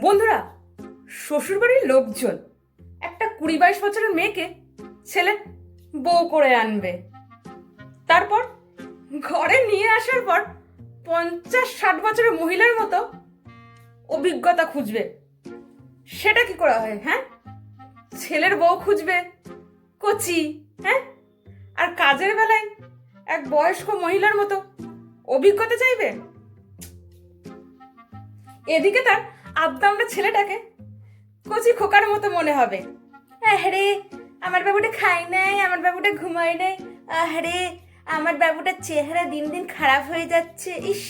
বন্ধুরা, শ্বশুরবাড়ির লোকজন, একটা কুড়ি বাইশ বছরের মেয়েকে ছেলে বউ করে আনবে। তারপর ঘরে নিয়ে আসার পর পঞ্চাশ ষাট বছরের মহিলার মতো অভিজ্ঞতা খুঁজবে। সেটা কি করা হয় হ্যাঁ? ছেলের বউ খুঁজবে, কচি হ্যাঁ? আর কাজের বেলায় এক বয়স্ক মহিলার মতো অভিজ্ঞতা চাইবে? এদিকে তার আবদামটা ছেলেটাকে? কচি খোকার মতো মনে হবে। আরে আমার বাবুটা খায় নাই, আমার বাবুটা ঘুমায় নাই। আরে আমার বাবুটার চেহারা দিন দিন খারাপ হয়ে যাচ্ছে। ইস,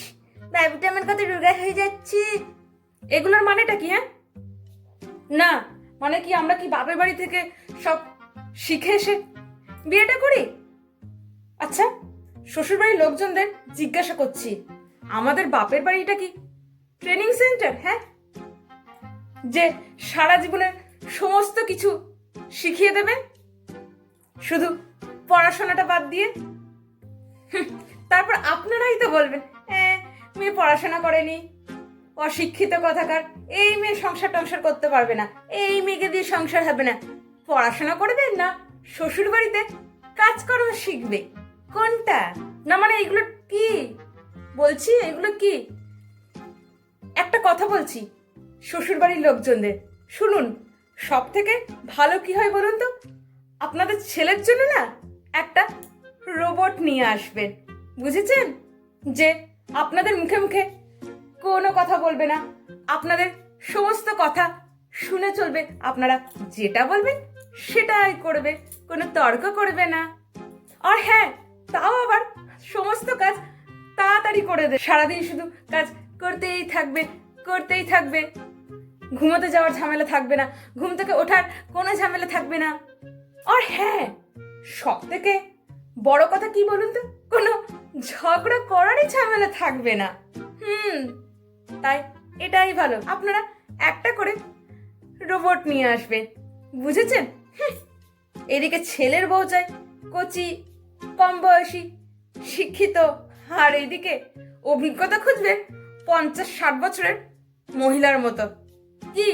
বাবুটা আমার কত রোগা হয়ে যাচ্ছে। এগুলোর মানেটা কি হ্যাঁ? না মানে কি আমরা কি বাপের বাড়ি থেকে সব শিখে এসে বিয়েটা করি? আচ্ছা শ্বশুরবাড়ির লোকজনদের জিজ্ঞাসা করছি। আমাদের বাপের বাড়িটা কি ট্রেনিং সেন্টার হ্যাঁ? যে সারা জীবনের সমস্ত কিছু শিখিয়ে দেবে? শুধু পড়াশোনাটা বাদ দিয়ে? তারপর আপনারাই তো বলবেন হ্যাঁ মেয়ে পড়াশোনা করেনি, অশিক্ষিত কথাকার, এই মেয়ে সংসার টংসার করতে পারবে না, এই মেয়েকে দিয়ে সংসার হবে না, পড়াশোনা করবে না শ্বশুর বাড়িতে কাজকর্ম শিখবে। কোনটা? না মানে এগুলো কি? বলছি, এগুলো কি? একটা কথা বলছি শ্বশুরবাড়ির লোকজনদের। শুনুন সব থেকে ভালো কি হয় বলুন তো? আপনাদের ছেলের জন্য না একটা রোবট নিয়ে আসবেন বুঝেছেন? যে আপনাদের মুখে মুখে কোনো কথা বলবে না, আপনাদের সমস্ত কথা শুনে চলবে, আপনারা যেটা বলবেন সেটাই করবে, কোনো তর্ক করবে না। আর হ্যাঁ তাও আবার সমস্ত কাজ তাড়াতাড়ি করে দে সারাদিন শুধু কাজ করতেই থাকবে করতেই থাকবে। ঘুমোতে যাওয়ার ঝামেলা থাকবে না, ঘুম থেকে ওঠার কোনো ঝামেলা থাকবে না। আর হ্যাঁ সব থেকে বড় কথা কি বলুন তো? কোনো ঝগড়া করারই ঝামেলা থাকবে না। হুম, তাই এটাই ভালো। আপনারা একটা করে রোবট নিয়ে আসবেন বুঝেছেন? এদিকে ছেলের বউ চাই, কচি, কম বয়সী, শিক্ষিত, আর এদিকে অভিজ্ঞতা খুঁজবে পঞ্চাশ ষাট বছরের মহিলার মতো। কি